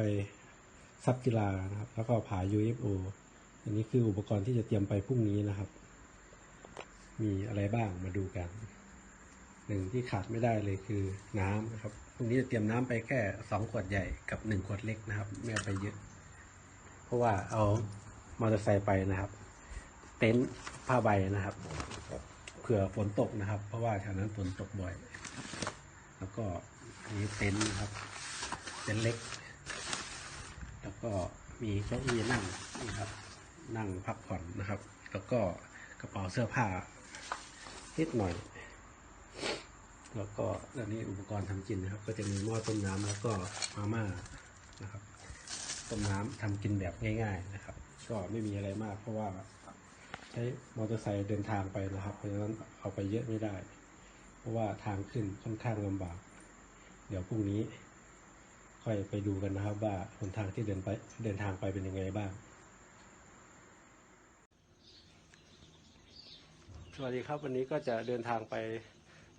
ไปซับกีฬานะครับ แล้วก็ผา UFO อันนี้คืออุปกรณ์ที่จะเตรียมไปพรุ่งนี้นะครับ มีอะไรบ้างมาดูกัน หนึ่งที่ขาดไม่ได้เลยคือน้ำนะครับ พรุ่งนี้จะเตรียมน้ำไปแค่สองขวดใหญ่กับหนึ่งขวดเล็กนะครับ ไม่เอาไปเยอะ เพราะว่าเอามอเตอร์ไซค์ไปนะครับ เต็นท์ผ้าใบนะครับ เผื่อฝนตกนะครับ เพราะว่าแถวนั้นฝนตกบ่อย แล้วก็อันนี้เต็นท์นะครับ เต็นท์เล็ก แล้วก็มีเก้าอี้นั่งนี่ครับ นั่งพักผ่อนนะครับ แล้วก็กระเป๋าเสื้อผ้านิดหน่อย แล้วก็อันนี้อุปกรณ์ทำกินนะครับ ก็จะมีหม้อต้มน้ำแล้วก็มาม่านะครับต้มน้ำทำกินแบบง่าย ๆนะครับ ก็ไม่มีอะไรมาก เพราะว่าใช้มอเตอร์ไซค์เดินทางไปนะครับ เพราะฉะนั้นเอาไปเยอะไม่ได้ เพราะว่าทางขึ้นค่อนข้างลำบาก เดี๋ยวพรุ่งนี้ ค่อยไปดูกันนะครับ ว่าหนทางที่เดินไปเดินทางไปเป็นยังไงบ้าง สวัสดีครับวันนี้ก็จะเดินทางไป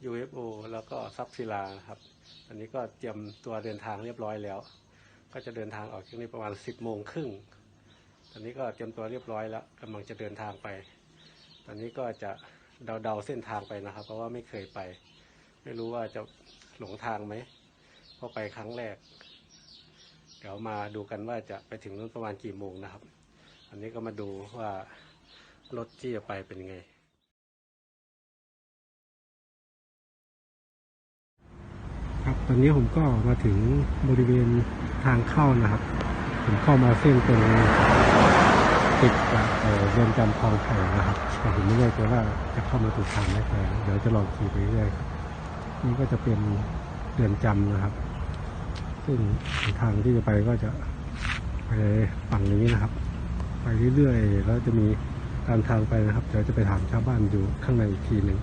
UFO แล้วก็ซับศิลานะครับอันนี้ก็เตรียมตัวเดินทางเรียบร้อยแล้ว ก็จะเดินทางออกจากนี้ประมาณ 10โมงครึ่งตอนนี้ก็เตรียมตัวเรียบร้อยแล้วกำลังจะเดินทางไป ตอนนี้ก็จะเดาๆเส้นทางไปนะครับ เพราะว่าไม่เคยไป ไม่รู้ว่าจะหลงทางไหมเพราะไปครั้งแรก เดี๋ยวมาดูกันว่าจะไปถึงนู้นประมาณกี่โมงนะครับ อันนี้ก็มาดูว่ารถที่จะไปเป็นยังไง ครับตอนนี้ผมก็มาถึงบริเวณทางเข้านะครับ ผมเข้ามาเส้นตรงติดกับเรือนจำคลองไผ่นะครับแต่ผมไม่แน่ใจว่าจะเข้ามาถูกทางไหมแต่เดี๋ยวจะลองขี่ไปเรื่อยนี่ก็จะเป็นเรือนจำนะครับ ซึ่งทางที่จะไปก็จะไปฝั่งนี้นะครับ ไปเรื่อยๆแล้วจะมีตามทางไปนะครับเดี๋ยวจะไปถามชาวบ้านอยู่ข้างในอีกทีหนึ่ง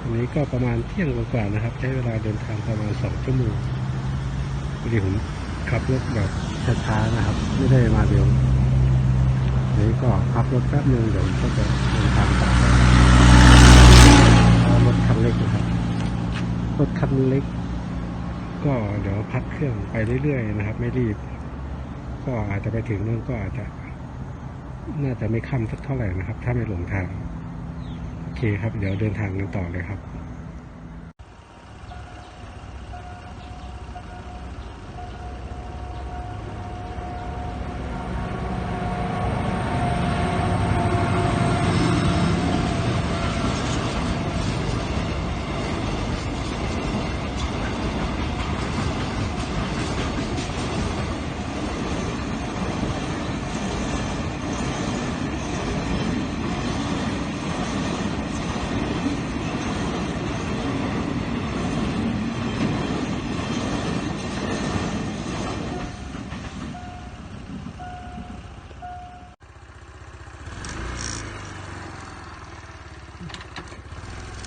อันนี้ก็ประมาณเที่ยงกว่าๆนะครับ ใช้เวลาเดินทางประมาณสองชั่วโมงพอดีผมขับรถแบบช้าๆนะครับ ไม่ได้มาเร็ว นี้ก็ขับรถแป๊บนึงเดี๋ยวก็จะเดินทางต่อเพราะรถคันเล็กนะครับ รถคันเล็ก ก็เดี๋ยวพักเครื่องไปเรื่อยๆนะครับ ไม่รีบ ก็อาจจะไปถึงนู่นก็อาจจะ น่าจะไม่ค่ำสักเท่าไหร่นะครับ ถ้าไม่หลงทาง โอเคครับ เดี๋ยวเดินทางกันต่อเลยครับ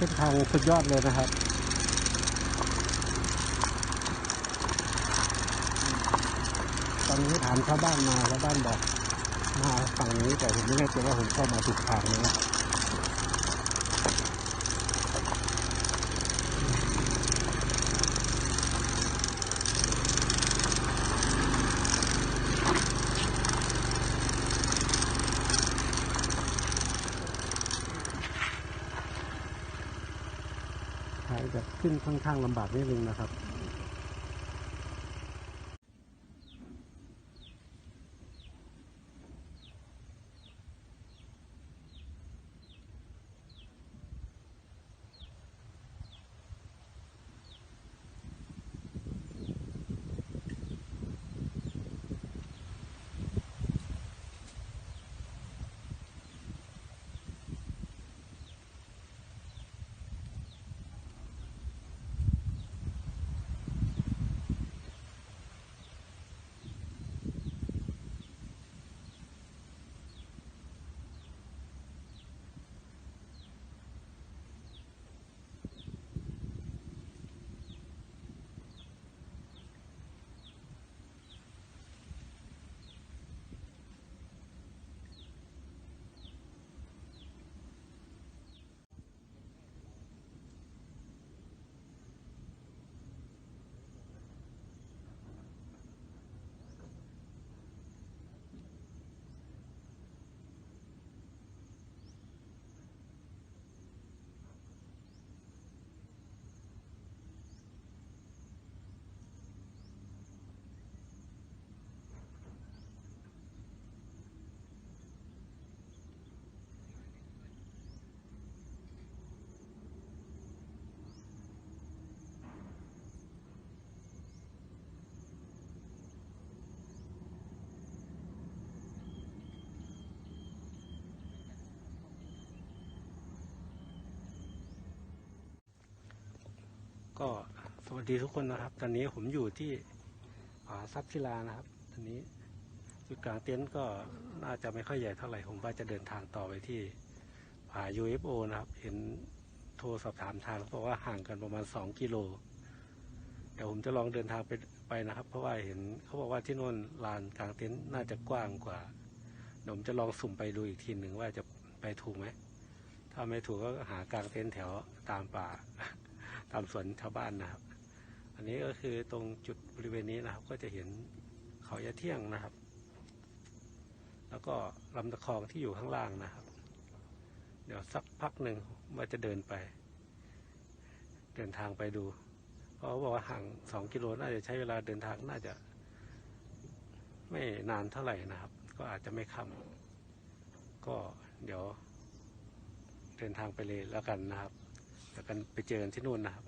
เส้นทางสุดยอดเลยนะครับตอนนี้ถามชาวบ้านมาชาวบ้านบอกมาฝั่งนี้แต่ผมไม่แน่ใจว่าผมเข้ามาถูกทางไหมนะทางจะขึ้นค่ อนข้างลำบากนิดนึงนะครับ ก็สวัสดีทุกคนนะครับ ตอนนี้ผมอยู่ที่ผาซับศิลานะครับ ตอนนี้จุดกลางเต็นท์ก็น่าจะไม่ค่อยใหญ่เท่าไหร่ ผมว่าจะเดินทางต่อไปที่ผา UFO นะครับ เห็นโทรสอบถามทางเขาบอกว่าห่างกันประมาณ 2 กิโล เดี๋ยวผมจะลองเดินทางไปไปนะครับ เพราะว่าเห็นเขาบอกว่าที่โน่นลานกลางเต็นท์น่าจะกว้างกว่าเดี๋ยวผมจะลองสุ่มไปดูอีกทีหนึ่งว่าจะไปถูกไหมถ้าไม่ถูกก็หากลางเต็นท์แถวตามป่า ตามสวนชาวบ้านนะครับ อันนี้ก็คือตรงจุดบริเวณนี้นะครับ ก็จะเห็นเขายะเที่ยงนะครับ แล้วก็ลำตะคองที่อยู่ข้างล่างนะครับ เดี๋ยวสักพักหนึ่งว่าจะเดินไป เดินทางไปดู เพราะเขาบอกว่าห่างสองกิโลน่าจะใช้เวลาเดินทางน่าจะ ไม่นานเท่าไหร่นะครับ ก็อาจจะไม่ค่ำก็เดี๋ยวเดินทางไปเลยแล้วกันนะครับ แล้วกันไปเจอกันที่นู่นนะครับ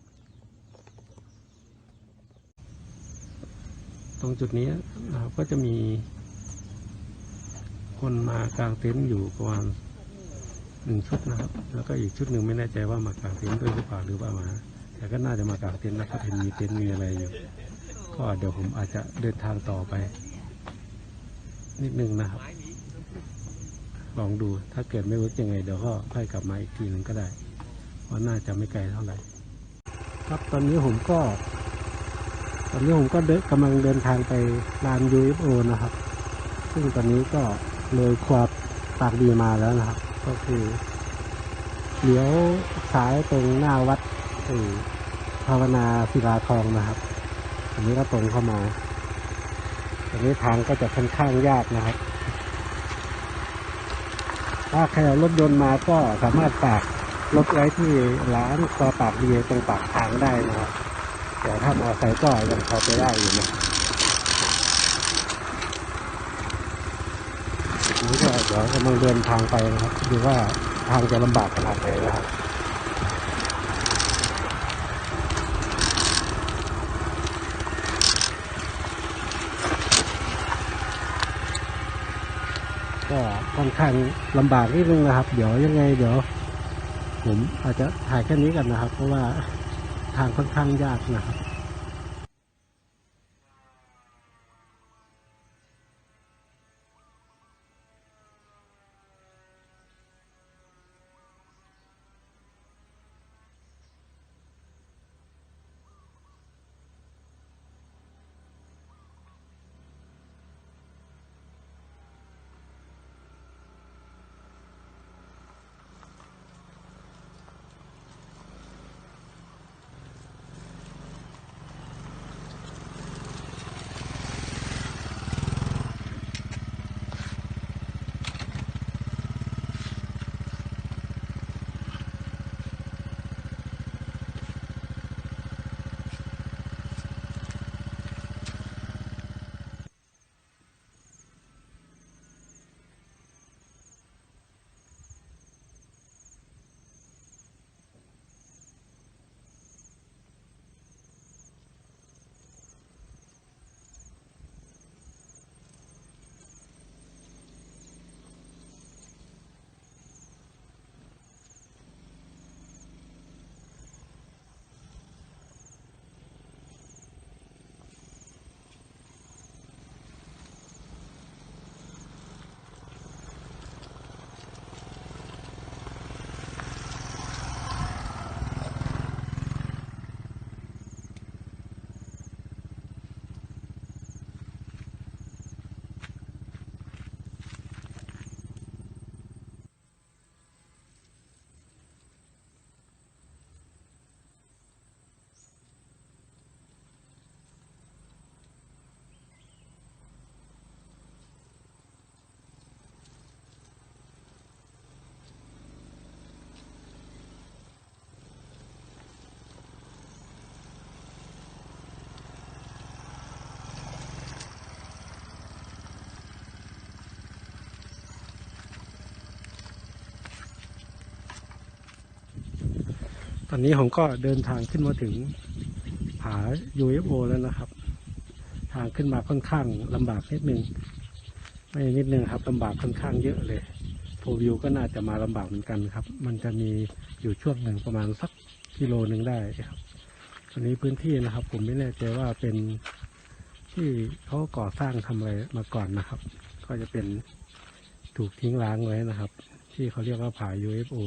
ตรงจุดนี้นะครับก็จะมีคนมากางเต็นท์อยู่ประมาณหนึ่งชุดนะครับ แล้วก็อีกชุดหนึ่งไม่แน่ใจว่ามากางเต็นท์ด้วยหรือเปล่าหรือว่ามา แต่ก็น่าจะมากางเต็นท์นะครับเห็นมีเต็นท์มีอะไรอยู่ ก็เดี๋ยวผมอาจจะเดินทางต่อไป นิดนึงนะครับ ลองดูถ้าเกิดไม่เวิร์กยังไงเดี๋ยวก็ค่อยกลับมาอีกทีหนึ่งก็ได้ เพราน่าจะไม่ไกลเท่าไหร่ ครับตอนนี้ผมก็ ตอนนี้ผมก็เดินกำลังเดินทางไปลาน UFO นะครับ ซึ่งตอนนี้ก็เลยควาปากดีมาแล้วนะครับ ก็คือเลี้ยวซ้ายตรงหน้าวัดภาวนาศิลาทองนะครับ อันนี้ก็ตรงเข้ามาอันนี้ทางก็จะค่อนข้างยากนะครับ ถ้าใครเอารถยนต์มาก็สามารถฝาก รถไว้ที่ร้านคอปากเบียตรงปากทางได้นะครับแต่ถ้ามอไซค์ก็ยังพอไปได้อยู่นะนี้ก็เดี๋ยวกำลังเดินทางไปนะครับดูว่าทางจะลำบากขนาดไหนนะครับก็ค่อนข้างลำบากนิดนึงนะครับ เดี๋ยวยังไงเดี๋ยว ผมอาจจะถ่ายแค่นี้กันนะครับ เพราะว่าทางค่อนข้างยากนะครับ ตอนนี้ผมก็เดินทางขึ้นมาถึงผา UFO แล้วนะครับ ทางขึ้นมาค่อนข้างลำบากนิดนึง ไม่นิดนึงครับลำบากค่อนข้างเยอะเลยโฟวิวก็น่าจะมาลำบากเหมือนกันครับ มันจะมีอยู่ช่วงหนึ่งประมาณสักกิโลหนึ่งได้ครับอันนี้พื้นที่นะครับ ผมไม่แน่ใจว่าเป็นที่เขาก่อสร้างทำอะไรมาก่อนนะครับ ก็จะเป็นถูกทิ้งร้างไว้นะครับ ที่เขาเรียกว่าผา UFO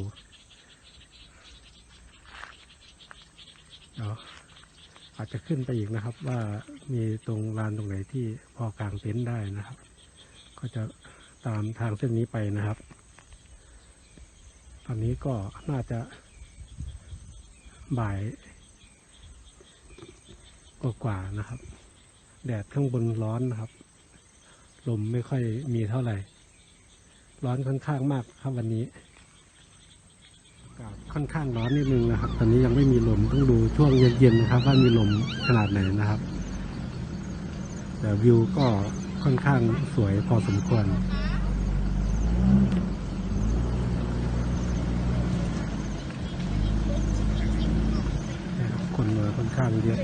เดี๋ยวอาจจะขึ้นไปอีกนะครับ ว่ามีตรงลานตรงไหนที่พอกางเต็นท์ได้นะครับ ก็จะตามทางเส้นนี้ไปนะครับ ตอนนี้ก็น่าจะบ่ายกว่านะครับ แดดข้างบนร้อนนะครับ ลมไม่ค่อยมีเท่าไหร่ ร้อนค่อนข้างมากครับวันนี้ากาศค่อนข้างร้อนนิดนึงนะครับ ตอนนี้ยังไม่มีลมต้องดูช่วงเย็นๆนะครับ ว่ามีลมขนาดไหนนะครับ แต่วิวก็ค่อนข้างสวยพอสมควรครับคนมาค่อนข้างเยอะ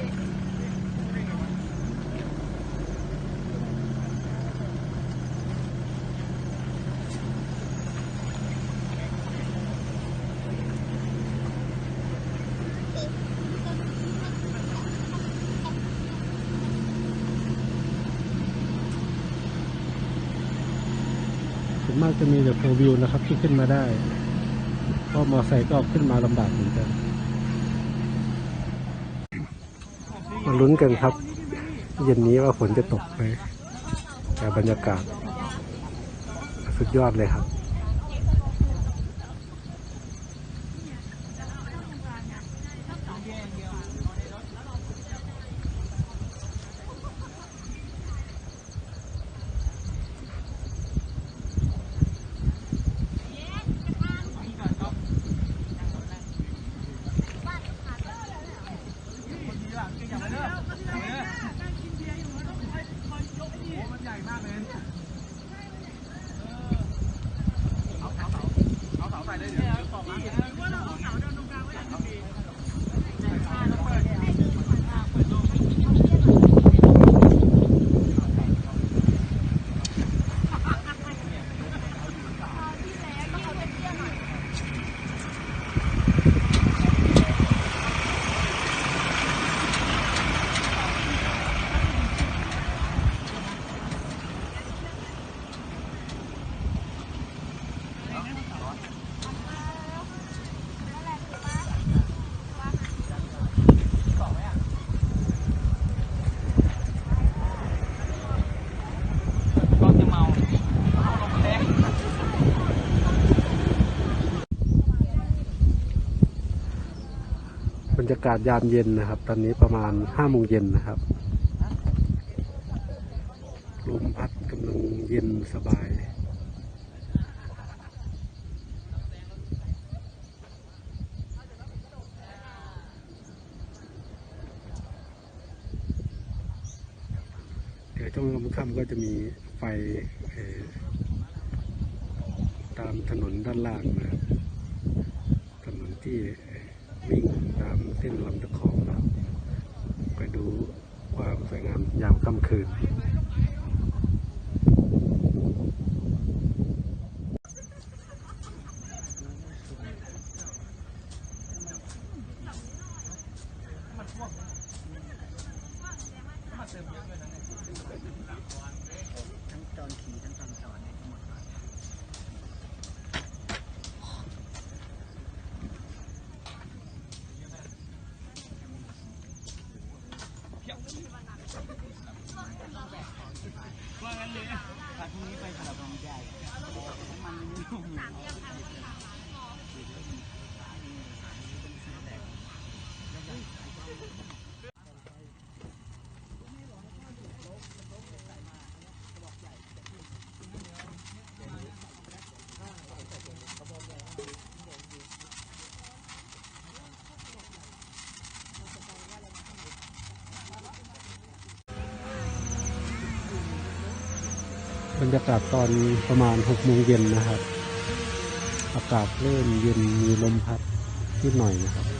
ส่วนมากจะมีแต่โฟ วิวนะครับที่ขึ้นมาได้ก็มอไซค์ก็ขึ้นมาลำบากเหมือนกันมาลุ้นกันครับ เย็นนี้ว่าฝนจะตกไหมแต่บรรยากาศ สุดยอดเลยครับ รรยากาศยามเย็นนะครับ ตอนนี้ประมาณห้าโมงเย็นนะครับลมพัดกำลังเย็นสบายเดี๋ยวช่วงค่ำๆก็จะมีไฟเอ่อตามถนนด้านล่างนะครับ ถนนที่วิ่งตามเส้นลำตะคองนะครับไปดูความสวยงามยามค่ำคืน ทั้งตอนขี่ทั้งตอนสอนเนี่ยทั้งหมด ว่างั้นเลยพาพรุ่งนี้ไปสลับลองใหญ่มันไม่ยุ่ง บ รยากาศตอนประมาณหกโมงเย็นนะครับ อากาศเริ่มเย็นมีลมพัดนิดหน่อยนะครับ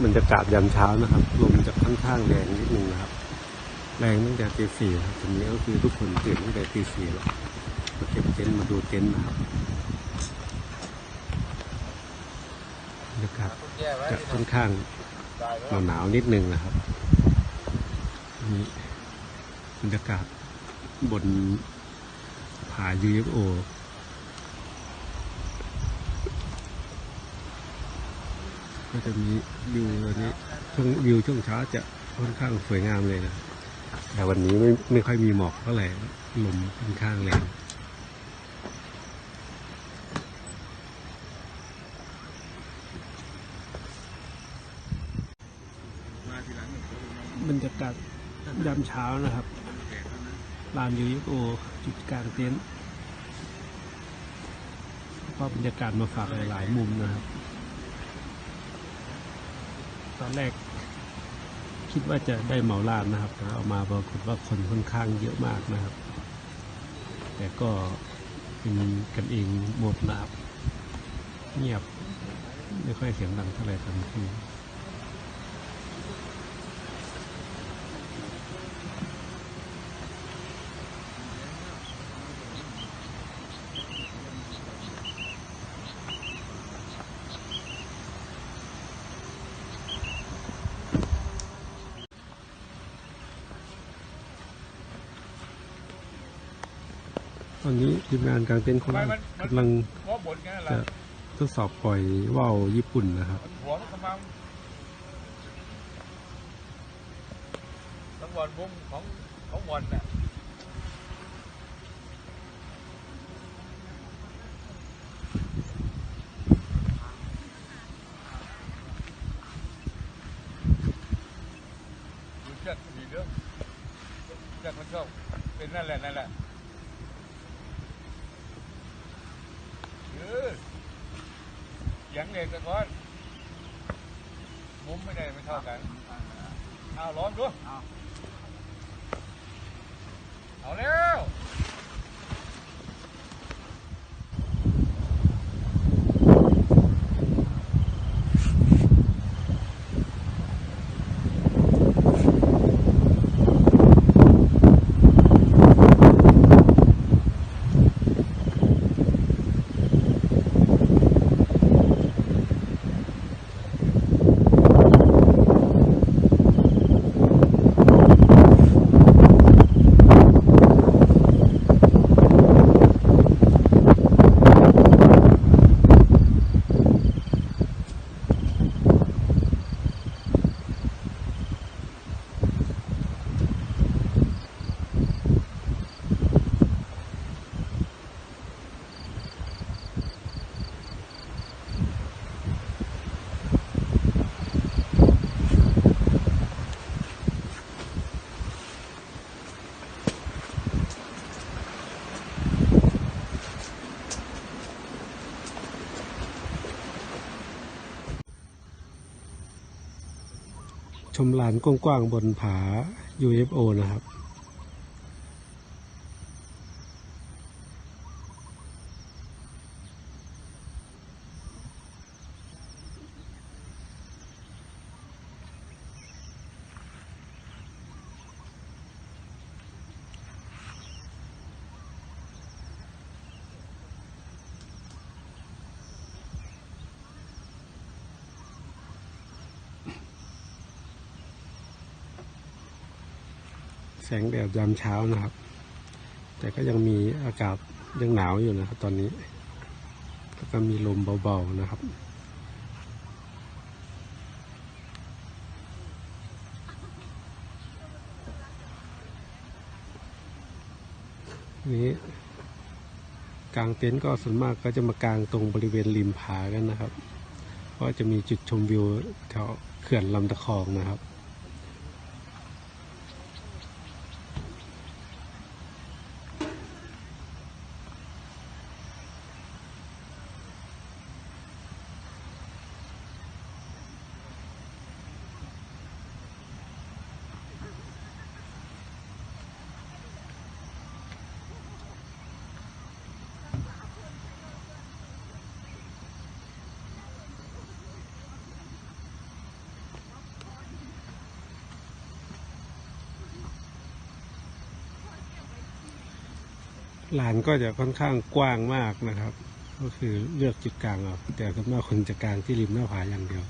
รยากาศยามเช้านะครับลมจะค่อนข้างแรงนิดนึงนะครับ แรงตั้งแต่ตีสี่ครับทีนี้ก็คือทุกคนตื่นตั้งแต่ตีสี่แล้วมาเก็บเต็นท์มาดูเต็นท์นะครับบรรยากาศจะค่อนข้างหนาวๆนิดนึงนะครับนี่บรรยากาศบนผา UFO ก็จะมีวิววันนี้ช่วงวิวช่วงเช้าจะค่อนข้างสวยงามเลยนะแต่วันนี้ไม่ไม่ค่อยมีหมอกเท่าไหร่ลมค่อนข้างแรงบรรยากาศยามเช้านะครับลานยูโอจุดกลางเต็นท์ก็บรรยากาศมาฝากหลายๆมุมนะครับ ตอนแรกคิดว่าจะได้เหมาลานนะครับแต่เอามาปรากฏว่าคนค่อนข้างเยอะมากนะครับ แต่ก็เป็นกันเองหมดนะครับ เงียบไม่ค่อยเสียงดังเท่าไหร่ตอนคืน ตอนนี้ทีมงานกลางเต็นท์ของเรากำลังหัวบนกันแหจะละทดสอบปล่อยว่าวญี่ปุ่นนะครับหัวมันกำลังทั้งวันวงของของวันน่ะ ชอบเป็นนั่นแหละนั่นแหละเออยังเด็กตะก้อนมุมไม่ได้ไม่เท่ากันเอาล้อมดู เอา เอาแล้ว ชมลานกว้างๆบนผา UFO นะครับ สงแดดยามเช้านะครับ แต่ก็ยังมีอากาศยังหนาวอยู่นะครับ ตอนนี้แล้วก็มีลมเบาๆนะครับนี้กลางเต็นท์ก็ส่วนมากก็จะมากางตรงบริเวณริมผากันนะครับ เพราะจะมีจุดชมวิวแถวเขื่อนลำตะคองนะครับ ลานก็จะค่อนข้างกว้างมากนะครับ ก็คือเลือกจุดกลางเอาแต่ส่วนมากคนจะกลางที่ริมหน้าผาอย่างเดียว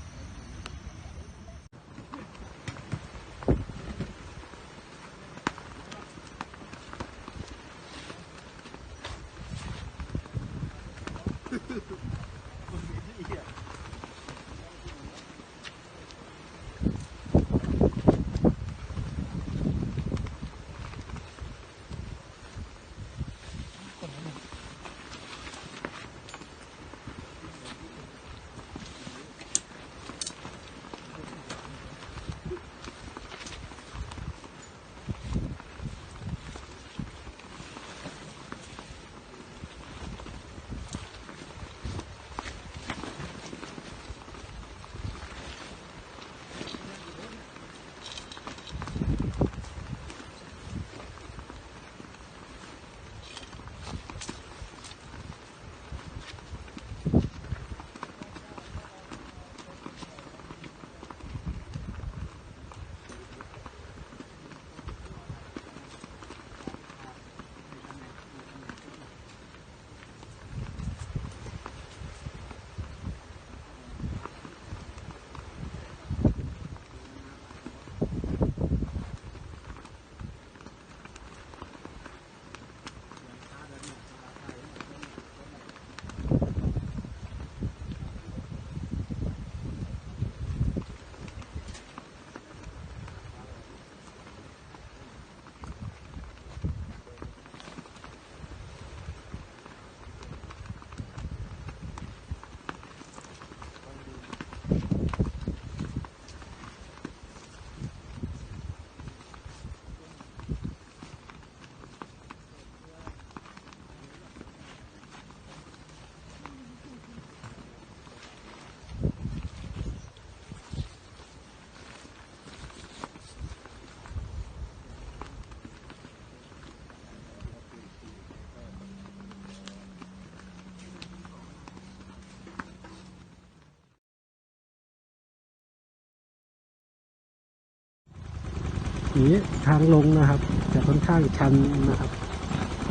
นี้ทางลงนะครับ จะค่อนข้างชันนะครับ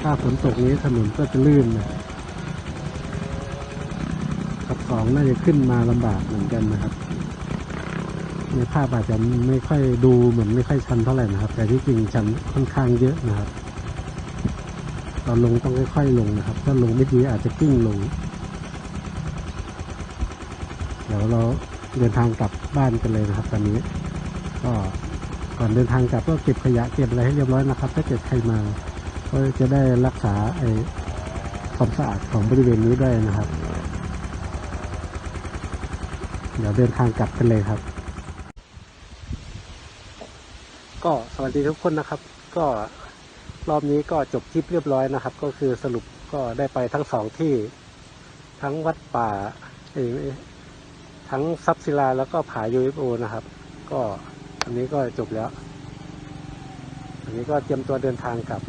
ถ้าฝนตกนี้ถนนก็จะลื่นนะขับสองน่าจะขึ้นมาลำบากเหมือนกันนะครับ ในภาพอาจจะไม่ค่อยดูเหมือนไม่ค่อยชันเท่าไหร่นะครับ แต่ที่จริงชันค่อนข้างเยอะนะครับ ตอนลงต้องค่อยๆลงนะครับ ถ้าลงไม่ดีอาจจะกิ้งลง เดี๋ยวเราเดินทางกลับบ้านกันเลยนะครับ ตอนนี้ก็ ก่อนเดินทางกลับก็เก็บขยะเก็บอะไรให้เรียบร้อยนะครับ ถ้าเกิดใครมาก็จะได้รักษาไอ้ความสะอาดของบริเวณนี้ด้วยนะครับ เดี๋ยวเดินทางกลับกันเลยครับ ก็สวัสดีทุกคนนะครับ ก็รอบนี้ก็จบทริปเรียบร้อยนะครับ ก็คือสรุปก็ได้ไปทั้งสองที่ทั้งวัดป่าทั้งซับศิลาแล้วก็ผา UFO นะครับ ก็ อันนี้ก็จบแล้ว อันนี้ก็เตรียมตัวเดินทางกลับ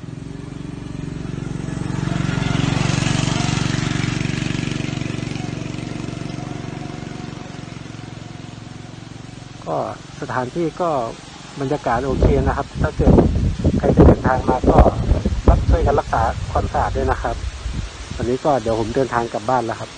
ก็สถานที่ก็บรรยากาศโอเคนะครับ ถ้าเกิดใครจะเดินทางมาก็รักช่วยกันรักษาความสะอาดด้วยนะครับ วันนี้ก็เดี๋ยวผมเดินทางกลับบ้านแล้วครับ